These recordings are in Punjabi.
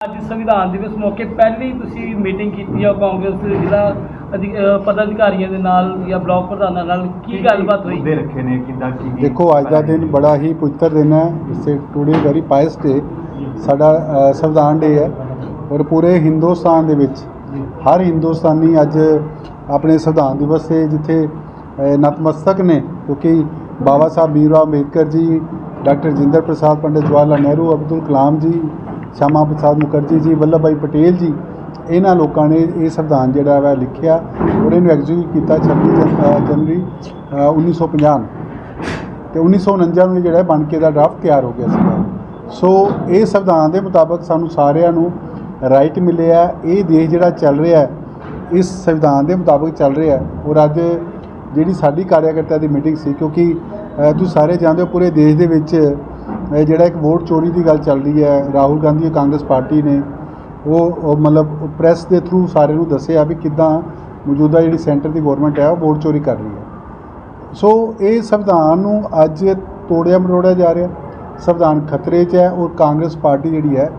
ਅੱਜ ਸੰਵਿਧਾਨ ਦਿਵਸ ਮੌਕੇ ਪਹਿਲੀ ਤੁਸੀਂ ਮੀਟਿੰਗ ਕੀਤੀ ਹੈ ਕਾਂਗਰਸ ਜ਼ਿਲ੍ਹਾ ਅਧਿ- ਅਹ ਪਦਾਧਿਕਾਰੀਆਂ ਦੇ ਨਾਲ ਜਾਂ ਬਲਾਕ ਪ੍ਰਧਾਨਾਂ ਨਾਲ। ਕੀ ਗੱਲਬਾਤ ਹੋਈ? ਮੁੱਦੇ ਰੱਖੇ ਨੇ ਕਿੱਦਾਂ ਕੀ ਕੀ ਦੇਖੋ ਅੱਜ ਦਾ ਦਿਨ ਬੜਾ ਹੀ ਪਵਿੱਤਰ ਦਿਨ ਹੈ। ਇਸੇ ਟੂਡੇ ਵੈਰੀ ਪਾਇਸ ਡੇ ਸਾਡਾ ਅ, ਸੰਵਿਧਾਨ ਡੇ ਹੈ ਔਰ ਪੂਰੇ ਹਿੰਦੁਸਤਾਨ ਦੇ ਵਿੱਚ ਹਰ ਹਿੰਦੁਸਤਾਨੀ ਅੱਜ ਆਪਣੇ ਸੰਵਿਧਾਨ ਦਿਵਸ ਤੇ ਜਿੱਥੇ ਅ, ਨਤਮਸਤਕ ਨੇ ਕਿਉਂਕਿ ਬਾਬਾ ਸਾਹਿਬ ਭੀਮਰਾਓ ਅੰਬੇਦਕਰ ਜੀ ਡਾਕਟਰ ਜਿੰਦਰ ਪ੍ਰਸਾਦ ਪੰਡਿਤ ਜਵਾਹਰ ਲਾਲ ਨਹਿਰੂ ਅਬਦੁਲ ਕਲਾਮ ਜੀ ਸ਼ਾਮਾ ਪ੍ਰਸਾਦ ਮੁਖਰਜੀ ਜੀ ਵੱਲਭ ਭਾਈ ਪਟੇਲ ਜੀ ਇਹਨਾਂ ਲੋਕਾਂ ਨੇ ਇਹ ਸੰਵਿਧਾਨ ਜਿਹੜਾ ਵਾ ਲਿਖਿਆ ਔਰ ਇਹਨੂੰ ਐਗਜ਼ੀਕਿਊਟ ਕੀਤਾ 26 ਜਨ- ਅ, ਜਨਵਰੀ ਅ, 1950 ਨੂੰ। ਤੇ 1949 ਨੂੰ ਜਿਹੜਾ ਬਣ ਕੇ ਦਾ ਡਰਾਫਟ ਤਿਆਰ ਹੋ ਗਿਆ ਸੀਗਾ। ਸੋ ਇਹ ਸੰਵਿਧਾਨ ਦੇ ਮੁਤਾਬਕ ਸਾਨੂੰ ਸਾਰਿਆਂ ਨੂੰ ਰਾਈਟ ਮਿਲਿਆ। ਇਹ ਦੇਸ਼ ਜਿਹੜਾ ਚੱਲ ਰਿਹਾ ਇਸ ਸੰਵਿਧਾਨ ਦੇ ਮੁਤਾਬਕ ਚੱਲ ਰਿਹਾ। ਔਰ ਅੱਜ ਜਿਹੜੀ ਸਾਡੀ ਕਾਰਿਆਕਰਤਾ ਦੀ ਮੀਟਿੰਗ ਸੀ ਕਿਉਂਕਿ ਤੁਸੀਂ ਸਾਰੇ ਜਾਣਦੇ ਹੋ ਪੂਰੇ ਦੇਸ਼ ਦੇ ਵਿੱਚ ਅ, ਜਿਹੜਾ ਇੱਕ ਵੋਟ ਚੋਰੀ ਦੀ ਗੱਲ ਚੱਲ ਰਹੀ ਹੈ ਰਾਹੁਲ ਗਾਂਧੀ ਕਾਂਗਰਸ ਪਾਰਟੀ ਨੇ ਉਹ ਮਤਲਬ ਪ੍ਰੈਸ ਦੇ ਥਰੂ ਸਾਰਿਆਂ ਨੂੰ ਦੱਸਿਆ ਵੀ ਕਿੱਦਾਂ ਮੌਜੂਦਾ ਜਿਹੜੀ ਸੈਂਟਰ ਦੀ ਗਵਰਨਮੈਂਟ ਹੈ ਉਹ ਵੋਟ ਚੋਰੀ ਕਰ ਰਹੀ ਹੈ। ਸੋ ਇਹ ਸੰਵਿਧਾਨ ਨੂੰ ਅੱਜ ਤੋੜਿਆ ਮਰੋੜਿਆ ਜਾ ਰਿਹਾ। ਸੰਵਿਧਾਨ ਖਤਰੇ 'ਚ ਹੈ ਔਰ ਕਾਂਗਰਸ ਪਾਰਟੀ ਜਿਹੜੀ ਹੈ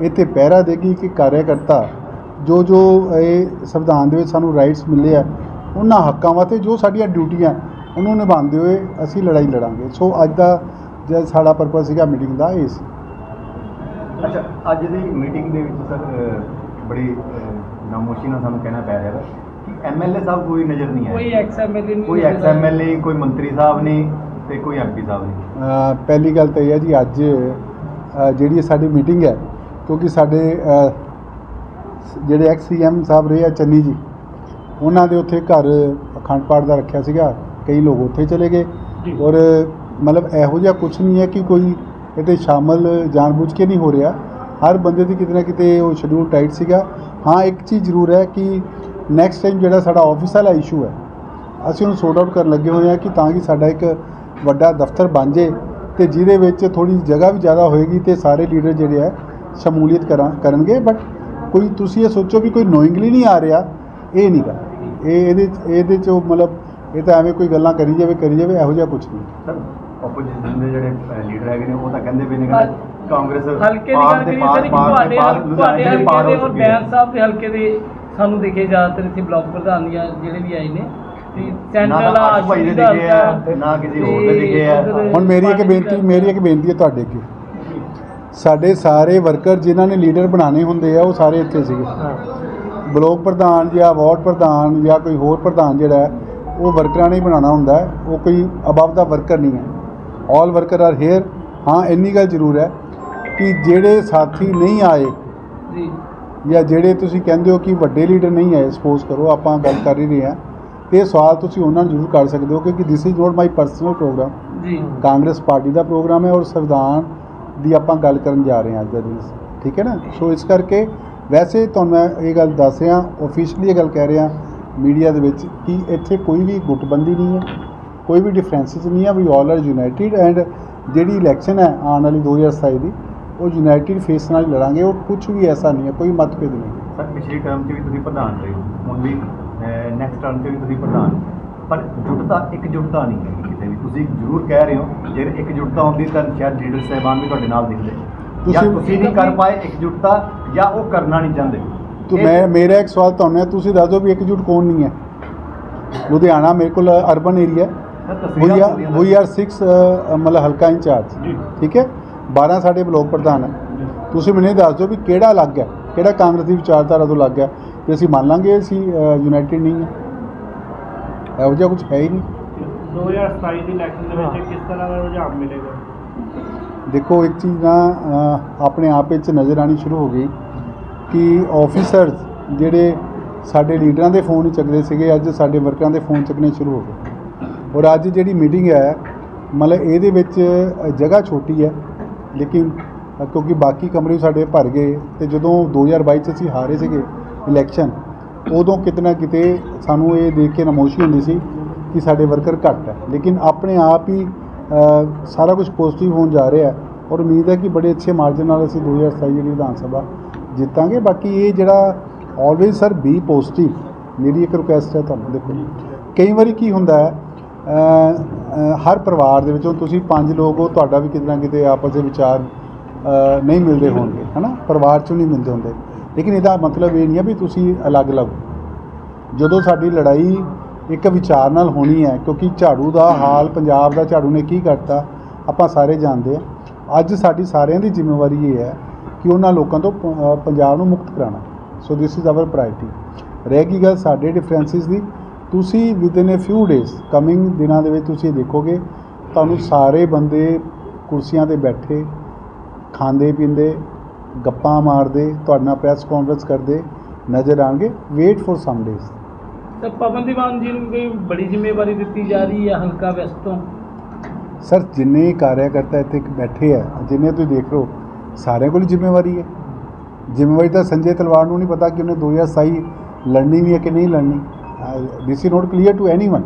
ਇੱਥੇ ਪਹਿਰਾ ਦੇਗੀ ਕਿ ਕਾਰਿਆਕਰਤਾ ਜੋ ਜੋ ਇਹ ਸੰਵਿਧਾਨ ਦੇ ਵਿੱਚ ਸਾਨੂੰ ਰਾਈਟਸ ਮਿਲੇ ਆ ਉਹਨਾਂ ਹੱਕਾਂ ਵਾਸਤੇ ਜੋ ਸਾਡੀਆਂ ਡਿਊਟੀਆਂ ਉਹਨੂੰ ਨਿਭਾਉਂਦੇ ਹੋਏ ਅਸੀਂ ਲੜਾਈ ਲੜਾਂਗੇ। ਸੋ ਅੱਜ ਦਾ ਜਿਹੜਾ ਸਾਡਾ ਪਰਪਸ ਸੀਗਾ ਮੀਟਿੰਗ ਦਾ ਇਹ ਸੀ। ਅੱਛਾ ਅੱਜ ਦੀ ਮੀਟਿੰਗ ਦੇ ਵਿੱਚ ਸਰ ਬੜੀ ਨਾਮੋਸ਼ੀ ਨਾਲ ਸਾਨੂੰ ਕਹਿਣਾ ਪੈ ਰਿਹਾ ਹੈ ਕਿ ਐਮਐਲਏ ਸਾਹਿਬ ਕੋਈ ਨਜ਼ਰ ਨਹੀਂ ਕੋਈ ਆਇਆ ਐਕਸ ਐਮਐਲਏ ਨਹੀਂ ਕੋਈ ਐਕਸ ਐਮਐਲਏ ਕੋਈ ਮੰਤਰੀ ਸਾਹਿਬ ਨਹੀਂ ਤੇ ਕੋਈ ਐਮਪੀ ਸਾਹਿਬ ਨਹੀਂ। ਅ, ਪਹਿਲੀ ਗੱਲ ਤਾਂ ਇਹ ਹੈ ਜੀ ਅੱਜ ਜਿਹੜੀ ਸਾਡੀ ਮੀਟਿੰਗ ਹੈ ਕਿਉਂਕਿ ਸਾਡੇ ਜਿਹੜੇ ਐਕਸ ਸੀਐਮ ਸਾਹਿਬ ਰਹੇ ਆ ਚੰਨੀ ਜੀ ਉਹਨਾਂ ਦੇ ਉੱਥੇ ਘਰ ਅਖੰਡ ਪਾਠ ਦਾ ਰੱਖਿਆ ਸੀਗਾ ਕਈ ਲੋਕ ਉੱਥੇ ਚਲੇ ਗਏ ਔਰ ਮਤਲਬ ਇਹੋ ਜਿਹਾ ਕੁਝ ਨਹੀਂ ਹੈ ਕਿ ਕੋਈ ਇਹਦੇ ਸ਼ਾਮਲ ਜਾਣਬੁੱਝ ਕੇ ਨਹੀਂ ਹੋ ਰਿਹਾ। ਹਰ ਬੰਦੇ ਦੀ ਕਿਤੇ ਨਾ ਕਿਤੇ ਉਹ ਸ਼ਡਿਊਲ ਟਾਈਟ ਸੀਗਾ। ਹਾਂ, ਇੱਕ ਚੀਜ਼ ਜ਼ਰੂਰ ਹੈ ਕਿ ਨੈਕਸਟ ਟਾਈਮ ਜਿਹੜਾ ਸਾਡਾ ਆਫਿਸ ਵਾਲਾ ਇਸ਼ੂ ਹੈ, ਅਸੀਂ ਉਹਨੂੰ ਸੋਰਟ ਆਊਟ ਕਰਨ ਲੱਗੇ ਹੋਏ ਹਾਂ ਕਿ ਤਾਂ ਕਿ ਸਾਡਾ ਇੱਕ ਵੱਡਾ ਦਫ਼ਤਰ ਬਣ ਜੇ ਤੇ ਜਿਹਦੇ ਵਿੱਚ ਥੋੜੀ ਜਗ੍ਹਾ ਵੀ ਜ਼ਿਆਦਾ ਹੋਏਗੀ ਤੇ ਸਾਰੇ ਲੀਡਰ ਜਿਹੜੇ ਆ ਸ਼ਮੂਲੀਅਤ ਕਰਾਂ, ਕਰਨਗੇ। ਬਟ ਕੋਈ ਤੁਸੀਂ ਇਹ ਸੋਚੋ ਵੀ ਕੋਈ ਨੋਇੰਗਲੀ ਨਹੀਂ ਆ ਰਿਹਾ, ਇਹ ਨਹੀਂ ਗਾ ਇਹ ਇਹਦੇ 'ਚ- ਇਹਦੇ ਚ ਉਹ ਮਤਲਬ ਇਹ ਤਾਂ ਐਵੇਂ ਕੋਈ ਗੱਲਾਂ ਕਰੀ ਜਾਵੇ ਕਰੀ ਜਾਵੇ, ਇਹੋ ਜਿਹਾ ਕੁਝ ਨਹੀਂ। ਆਪੋਜੀਸ਼ਨ ਦੇ ਜਿਹੜੇ ਲੀਡਰ ਹੈਗੇ ਨੇ ਉਹ ਤਾਂ ਕਹਿੰਦੇ ਪਏ ਨੇ ਕਿ ਕਾਂਗਰਸ ਹਲਕੇ ਦੀ ਗੱਲ ਕਰੀਏ ਪਾਰ- ਸਰ ਤੁਹਾਡੇ ਪਾਰ ਤੁਹਾਡੇ ਹਲਕੇ ਦੇ ਔਰ। ਬੈਂਸ ਸਾਹਿਬ ਦੇ ਹਲਕੇ ਦੇ ਸਾਨੂੰ ਦਿਖੇ ਜ਼ਿਆਦਾਤਰ ਇੱਥੇ ਬਲਾਕ ਪ੍ਰਧਾਨ ਦੀਆਂ ਜਿਹੜੇ ਵੀ ਆਏ ਨੇ। ਸੈਂਟਰਲ ਆਸ਼ੂ ਭਾਈ ਦੇ ਦਿਖੇ ਆ, ਨਾ ਕਿਸੇ ਹੋਰ ਦੇ ਦਿਖੇ ਆ। ਹੁਣ ਮੇਰੀ ਇੱਕ ਬੇਨਤੀ ਮੇਰੀ ਇੱਕ ਬੇਨਤੀ ਹੈ ਤੁਹਾਡੇ ਅੱਗੇ। ਸਾਡੇ ਸਾਰੇ ਵਰਕਰ ਜਿਨ੍ਹਾਂ ਨੇ ਲੀਡਰ ਬਣਾਉਣੇ ਹੁੰਦੇ ਆ ਉਹ ਸਾਰੇ ਇੱਥੇ ਸੀਗੇ। ਬਲਾਕ ਪ੍ਰਧਾਨ ਜਾਂ ਵਾਰਡ ਪ੍ਰਧਾਨ ਜਾਂ ਕੋਈ ਹੋਰ ਪ੍ਰਧਾਨ ਜਿਹੜਾ ਉਹ ਵਰਕਰਾਂ ਨੇ ਹੀ ਬਣਾਉਣਾ ਹੁੰਦਾ ਹੈ। ਉਹ ਕੋਈ ਅਬਵ ਦਾ ਵਰਕਰ ਨਹੀਂ ਹੈ। ਆਲ ਵਰਕਰ ਆਰ ਹੇਅਰ ਹਾਂ ਇੰਨੀ ਗੱਲ ਜ਼ਰੂਰ ਹੈ ਕਿ ਜਿਹੜੇ ਸਾਥੀ ਨਹੀਂ ਆਏ ਜੀ। ਜਾਂ ਜਿਹੜੇ ਤੁਸੀਂ ਕਹਿੰਦੇ ਹੋ ਕਿ ਵੱਡੇ ਲੀਡਰ ਨਹੀਂ ਆਏ ਸਪੋਜ਼ ਕਰੋ ਆਪਾਂ ਗੱਲ ਕਰ ਹੀ ਰਹੇ ਹਾਂ। ਇਹ ਸਵਾਲ ਤੁਸੀਂ ਉਹਨਾਂ ਨੂੰ ਜ਼ਰੂਰ ਕਰ ਸਕਦੇ ਹੋ ਕਿਉਂਕਿ this is not my personal programme ਜੀ। ਕਾਂਗਰਸ ਪਾਰਟੀ ਦਾ ਪ੍ਰੋਗਰਾਮ ਹੈ ਔਰ ਸੰਵਿਧਾਨ ਦੀ ਆਪਾਂ ਗੱਲ ਕਰਨ ਜਾ ਰਹੇ ਹਾਂ ਅੱਜ ਦਾ ਦਿਨ। ਠੀਕ ਹੈ ਨਾ? ਸੋ ਇਸ ਕਰਕੇ ਵੈਸੇ ਤੁਹਾਨੂੰ ਮੈਂ ਇਹ ਗੱਲ ਦੱਸ ਰਿਹਾ ਆਫੀਸ਼ੀਅਲੀ ਇਹ ਗੱਲ ਕਹਿ ਰਿਹਾ ਮੀਡੀਆ ਦੇ ਵਿੱਚ ਕਿ ਇੱਥੇ ਕੋਈ ਵੀ ਗੁੱਟਬੰਦੀ ਨਹੀਂ ਹੈ। ਕੋਈ ਵੀ ਡਿਫਰੈਂਸਿਸ ਨਹੀਂ ਹੈ we all are united and ਜਿਹੜੀ ਇਲੈਕਸ਼ਨ ਹੈ ਆਉਣ ਵਾਲੀ 2027 ਦੀ ਉਹ ਯੂਨਾਈਟਿਡ ਫੇਸ ਨਾਲ ਲੜਾਂਗੇ ਉਹ ਕੁਝ ਵੀ ਐਸਾ ਨਹੀਂ ਹੈ ਕੋਈ ਮਤਭੇਦ ਨਹੀਂ ਸਰ ਪਿਛਲੀ ਟਰਮ 'ਚ ਵੀ ਤੁਸੀਂ ਪ੍ਰਧਾਨ ਰਹੇ ਹੋ ਹੁਣ ਵੀ ਨੈਕਸਟ ਟਰਮ 'ਚ ਵੀ ਤੁਸੀਂ ਪ੍ਰਧਾਨ। ਪਰ ਜੁਟਤਾ ਇੱਕ ਜੁਟਤਾ ਨਹੀਂ ਹੈ ਕਿਤੇ ਵੀ। ਤੁਸੀਂ ਜ਼ਰੂਰ ਕਹਿ ਰਹੇ ਹੋ ਜੇ ਇੱਕ ਜੁਟਤਾ ਹੁੰਦੀ ਤਾਂ ਸ਼ਾਇਦ ਲੀਡਰ ਸਾਹਿਬਾਨ ਵੀ ਤੁਹਾਡੇ ਨਾਲ ਦਿਖਦੇ। ਤੁਸੀਂ- ਤੁਸੀਂ ਨਹੀਂ ਕਰ ਪਾਏ ਇੱਕ ਜੁਟਤਾ ਜਾਂ ਉਹ ਕਰਨਾ ਨਹੀਂ ਚਾਹੁੰਦੇ। ਤੋ ਮੈਂ ਮੇਰਾ ਇੱਕ ਸਵਾਲ ਤੁਹਾਨੂੰ ਹੈ ਤੁਸੀਂ ਦੱਸ ਦਿਓ ਵੀ ਇਕਜੁੱਟ ਕੌਣ ਨਹੀਂ ਹੈ? ਲੁਧਿਆਣਾ ਮੇਰੇ ਕੋਲ urban area we are we are 6 ਮਤਲਬ ਹਲਕਾ ਇੰਚਾਰਜ। ਠੀਕ ਹੈ? 12 ਸਾਡੇ ਬਲਾਕ ਪ੍ਰਧਾਨ ਹੈ। ਤੁਸੀਂ ਮੈਨੂੰ ਇਹ ਦੱਸ ਦਿਓ ਵੀ ਕਿਹੜਾ ਲੱਗ ਹੈ? ਕਿਹੜਾ ਕਾਂਗਰਸ ਦੀ ਵਿਚਾਰਧਾਰਾ ਤੋਂ ਲੱਗ ਹੈ? ਤੇ ਅਸੀਂ ਮੰਨ ਲਾਂਗੇ ਅਸੀਂ ਯੂਨਾਈਟਿਡ ਨਹੀਂ ਹੈ। ਇਹੋ ਜਿਹਾ ਕੁਝ ਹੈ ਹੀ ਨਹੀਂ। 2027 ਦੀ ਇਲੈਕਸ਼ਨ ਦੇ ਵਿੱਚ ਕਿਸ ਤਰ੍ਹਾਂ ਦਾ ਰੁਝਾਨ ਮਿਲੇਗਾ? ਦੇਖੋ ਇੱਕ ਚੀਜ਼ ਨਾ ਆਪਣੇ ਆਪ ਵਿੱਚ ਨਜ਼ਰ ਆਣੀ ਸ਼ੁਰੂ ਹੋ ਗਈ ਕਿ ਆਫੀਸਰਸ ਜਿਹੜੇ ਸਾਡੇ ਲੀਡਰਾਂ ਦੇ ਫੋਨ ਚੱਕਦੇ ਸੀਗੇ ਅੱਜ ਸਾਡੇ ਵਰਕਰਾਂ ਦੇ ਫੋਨ ਚੱਕਣੇ ਸ਼ੁਰੂ ਹੋ ਗਏ। ਔਰ ਅੱਜ ਜਿਹੜੀ ਮੀਟਿੰਗ ਹੈ, ਮਤਲਬ ਇਹਦੇ ਵਿੱਚ ਜਗ੍ਹਾ ਛੋਟੀ ਹੈ। ਲੇਕਿਨ ਕਿਉਂਕਿ ਬਾਕੀ ਕਮਰੇ ਸਾਡੇ ਭਰ ਗਏ ਤੇ ਜਦੋਂ 2022 ਚ ਅਸੀਂ ਹਾਰੇ ਸੀਗੇ ਇਲੈਕਸ਼ਨ ਉਦੋਂ ਕਿਤਨਾ ਕਿਤੇ ਸਾਨੂੰ ਇਹ ਦੇਖ ਕੇ ਨਮੋਸ਼ੀ ਹੁੰਦੀ ਸੀ ਕਿ ਸਾਡੇ ਵਰਕਰ ਘੱਟ ਹੈ। ਲੇਕਿਨ ਆਪਣੇ ਆਪ ਹੀ ਸਾਰਾ ਕੁਝ ਪੋਜ਼ਿਟਿਵ ਹੋਣ ਜਾ ਰਿਹਾ ਹੈ ਔਰ ਉਮੀਦ ਹੈ ਕਿ ਬੜੇ ਅੱਛੇ ਮਾਰਜਨ ਨਾਲ ਅਸੀਂ 2027 ਜਿਹੜੀ ਵਿਧਾਨ ਸਭਾ ਜਿੱਤਾਂਗੇ। ਬਾਕੀ ਇਹ ਜਿਹੜਾ ਆਲਵੇਜ਼ ਸਰ ਬੀ ਪੋਜ਼ਿਟਿਵ ਮੇਰੀ ਇੱਕ ਰਿਕੁਐਸਟ ਹੈ ਤੁਹਾਨੂੰ, ਦੇਖੋ ਕਈ ਵਾਰੀ ਕੀ ਹੁੰਦਾ ਹੈ ਹਰ ਪਰਿਵਾਰ ਦੇ ਵਿੱਚੋਂ ਤੁਸੀਂ ਪੰਜ ਲੋਕ ਹੋ, ਤੁਹਾਡਾ ਵੀ ਕਿਤੇ ਨਾ ਕਿਤੇ ਆਪਸ ਦੇ ਵਿਚਾਰ ਨਹੀਂ ਮਿਲਦੇ ਹੋਣਗੇ, ਹਨਾ? ਪਰਿਵਾਰ ਚੋਂ ਨਹੀਂ ਮਿਲਦੇ ਹੁੰਦੇ। ਲੇਕਿਨ ਇਹਦਾ ਮਤਲਬ ਇਹ ਨਹੀਂ ਹੈ ਵੀ ਤੁਸੀਂ ਅਲੱਗ-ਅਲੱਗ ਹੋ। ਜਦੋਂ ਸਾਡੀ ਲੜਾਈ ਇੱਕ ਵਿਚਾਰ ਨਾਲ ਹੋਣੀ ਹੈ, ਕਿਉਂਕਿ ਝਾੜੂ ਦਾ ਹਾਲ, ਪੰਜਾਬ ਦਾ ਝਾੜੂ ਨੇ ਕੀ ਕਰਤਾ, ਆਪਾਂ ਸਾਰੇ ਜਾਣਦੇ ਆ ਅੱਜ ਸਾਡੀ ਸਾਰਿਆਂ ਦੀ ਜ਼ਿੰਮੇਵਾਰੀ ਇਹ ਹੈ ਕਿ ਉਹਨਾਂ ਲੋਕਾਂ ਤੋਂ ਪੰਜਾਬ ਨੂੰ ਮੁਕਤ ਕਰਾਉਣਾ। So this is our priority ਰਹਿ ਗਈ ਗੱਲ ਸਾਡੇ ਡਿਫਰੈਂਸਿਸ ਦੀ। ਤੁਸੀਂ within a few days coming ਦਿਨਾਂ ਦੇ ਵਿੱਚ ਤੁਸੀਂ ਦੇਖੋਗੇ ਤੁਹਾਨੂੰ ਸਾਰੇ ਬੰਦੇ ਕੁਰਸੀਆਂ ਤੇ ਬੈਠੇ ਖਾਂਦੇ ਪੀਂਦੇ ਗੱਪਾਂ ਮਾਰਦੇ ਤੁਹਾਡੇ ਨਾਲ ਪ੍ਰੈਸ ਕਾਨਫਰੰਸ ਕਰਦੇ ਨਜ਼ਰ ਆਣਗੇ ਵੇਟ ਫॉर ਸਮ ਡੇਜ਼ ਤਾਂ ਪਵਨ ਦੀਵਾਨ ਜੀ ਨੂੰ ਕੋਈ ਬੜੀ ਜ਼ਿੰਮੇਵਾਰੀ ਦਿੱਤੀ ਜਾ ਰਹੀ ਹੈ ਹਲਕਾ ਵੈਸਟ ਤੋਂ? ਸਰ ਜਿੰਨੇ ਕਾਰਿਆਕਰਤਾ ਇੱਥੇ ਬੈਠੇ ਆ ਜਿੰਨੇ ਤੁਸੀਂ ਦੇਖ ਰਹੇ ਹੋ ਸਾਰਿਆਂ ਕੋਲ ਜ਼ਿੰਮੇਵਾਰੀ ਹੈ। ਜ਼ਿੰਮੇਵਾਰੀ ਤਾਂ ਸੰਜੇ ਤਲਵਾਰ ਨੂੰ ਨਹੀਂ ਪਤਾ ਕਿ ਉਹਨੇ 2027 ਲੜਨੀ ਵੀ ਹੈ ਕਿ ਨਹੀਂ ਲੜਨੀ। This is not clear to anyone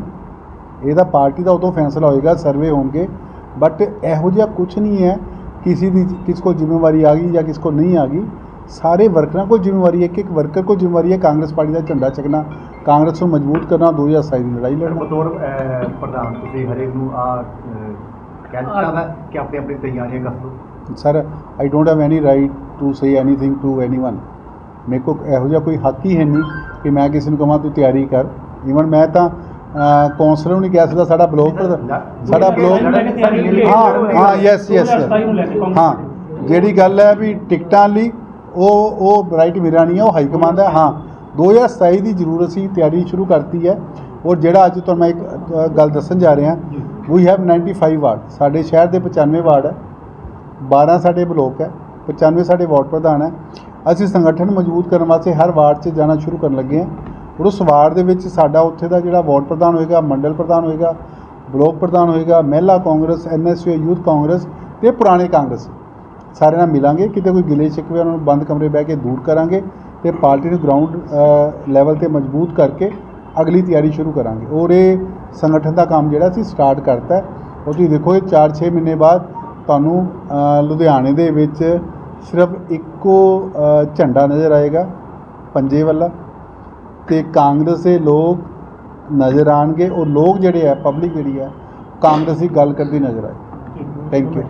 ਇਹਦਾ ਪਾਰਟੀ ਦਾ ਉਦੋਂ ਫੈਸਲਾ ਹੋਏਗਾ ਸਰਵੇ ਹੋਣਗੇ। ਬਟ ਇਹੋ ਜਿਹਾ ਕੁਝ ਨਹੀਂ ਹੈ ਕਿਸੇ ਦੀ ਕਿਸ ਕੋ ਜ਼ਿੰਮੇਵਾਰੀ ਆ ਗਈ ਜਾਂ ਕਿਸ ਕੋ ਨਹੀਂ ਆ ਗਈ। ਸਾਰੇ ਵਰਕਰਾਂ ਕੋਲ ਜ਼ਿੰਮੇਵਾਰੀ ਹੈ ਕਿ ਇੱਕ ਵਰਕਰ ਕੋਲ ਜ਼ਿੰਮੇਵਾਰੀ ਹੈ ਕਾਂਗਰਸ ਪਾਰਟੀ ਦਾ ਝੰਡਾ ਚੱਕਣਾ ਕਾਂਗਰਸ ਨੂੰ ਮਜ਼ਬੂਤ ਕਰਨਾ 2027 ਦੀ ਲੜਾਈ ਲੜਨਾ। ਬਤੌਰ ਪ੍ਰਧਾਨ ਤੁਸੀਂ ਹਰੇਕ ਨੂੰ ਆ ਕਹਿ ਦਿੱਤਾ ਵਾ ਕਿ ਆਪਣੀ ਆਪਣੀ ਤਿਆਰੀਆਂ ਕਰ ਲਓ। Sir I don't have any right to say anything to anyone ਮੇਰੇ ਕੋਲ ਇਹੋ ਜਿਹਾ ਕੋਈ ਹੱਕ ਹੀ ਹੈ ਨਹੀਂ। ਕਿ ਮੈਂ ਕਿਸੇ ਨੂੰ ਕਹਾਂ ਤੂੰ ਤਿਆਰੀ ਕਰ। ਈਵਨ ਮੈਂ ਤਾਂ ਕੌਂਸਲਰ ਨੂੰ ਨਹੀਂ ਕਹਿ ਸਕਦਾ ਸਾਡਾ ਬਲੋਕ ਸਾਡਾ ਬਲੋਕ ਹਾਂ ਹਾਂ ਯੈਸ ਯੈਸ ਹਾਂ ਜਿਹੜੀ ਗੱਲ ਹੈ ਵੀ ਟਿਕਟਾਂ ਲਈ ਉਹ ਉਹ ਰਾਈਟ ਮੇਰਾ ਨਹੀਂ ਹੈ ਉਹ ਹਾਈ ਕਮਾਂਡ ਹੈ। ਹਾਂ 2027 ਦੀ ਜ਼ਰੂਰ ਅਸੀਂ ਤਿਆਰੀ ਸ਼ੁਰੂ ਕਰਤੀ ਹੈ। ਔਰ ਜਿਹੜਾ ਅੱਜ ਤੁਹਾਨੂੰ ਮੈਂ ਇੱਕ ਗੱਲ ਦੱਸਣ ਜਾ ਰਿਹਾ ਵੀ ਹੈਵ 95 ਵਾਰਡ। ਸਾਡੇ ਸ਼ਹਿਰ ਦੇ 95 ਵਾਰਡ ਹੈ। 12 ਸਾਡੇ ਬਲੋਕ ਹੈ। 95 ਸਾਡੇ ਵਾਰਡ ਪ੍ਰਧਾਨ ਹੈ। ਅਸੀਂ ਸੰਗਠਨ ਮਜ਼ਬੂਤ ਕਰਨ ਵਾਸਤੇ ਹਰ ਵਾਰਡ 'ਚ ਜਾਣਾ ਸ਼ੁਰੂ ਕਰਨ ਲੱਗੇ ਹਾਂ। ਔਰ ਉਸ ਵਾਰਡ ਦੇ ਵਿੱਚ ਸਾਡਾ ਉੱਥੇ ਦਾ ਜਿਹੜਾ ਵਾਰਡ ਪ੍ਰਧਾਨ ਹੋਏਗਾ, ਮੰਡਲ ਪ੍ਰਧਾਨ ਹੋਏਗਾ, ਬਲੋਕ ਪ੍ਰਧਾਨ ਹੋਏਗਾ, ਮਹਿਲਾ ਕਾਂਗਰਸ, ਐਨਐਸਯੂ, ਯੂਥ ਕਾਂਗਰਸ ਤੇ ਪੁਰਾਣੇ ਕਾਂਗਰਸ। ਸਾਰਿਆਂ ਨਾਲ ਮਿਲਾਂਗੇ, ਕਿਤੇ ਕੋਈ ਗਿਲੇ ਸ਼ਿਕਵੇ ਉਹਨਾਂ ਨੂੰ ਬੰਦ ਕਮਰੇ ਬਹਿ ਕੇ ਦੂਰ ਕਰਾਂਗੇ ਤੇ ਪਾਰਟੀ ਨੂੰ ਗਰਾਊਂਡ ਲੈਵਲ ਤੇ ਮਜ਼ਬੂਤ ਕਰਕੇ ਅਗਲੀ ਤਿਆਰੀ ਸ਼ੁਰੂ ਕਰਾਂਗੇ। ਔਰ ਇਹ ਸੰਗਠਨ ਦਾ ਕੰਮ ਜਿਹੜਾ ਅਸੀਂ ਸਟਾਰਟ ਕਰਤਾ ਹੈ, ਉਹ ਤੁਸੀਂ ਦੇਖੋ, ਇਹ 4-6 ਮਹੀਨੇ ਬਾਅਦ ਤੁਹਾਨੂੰ ਲੁਧਿਆਣੇ ਦੇ ਵਿੱਚ ਸਿਰਫ ਇੱਕੋ ਝੰਡਾ ਨਜ਼ਰ ਆਏਗਾ, ਪੰਜੇ ਵਾਲਾ। ਤੇ ਕਾਂਗਰਸ ਦੇ ਲੋਕ ਨਜ਼ਰ ਆਣਗੇ। ਔਰ ਲੋਕ ਜਿਹੜੇ ਆ ਪਬਲਿਕ ਜਿਹੜੀ ਹੈ ਕਾਂਗਰਸ ਦੀ ਗੱਲ ਕਰਦੀ ਨਜ਼ਰ ਆਏ। Thank you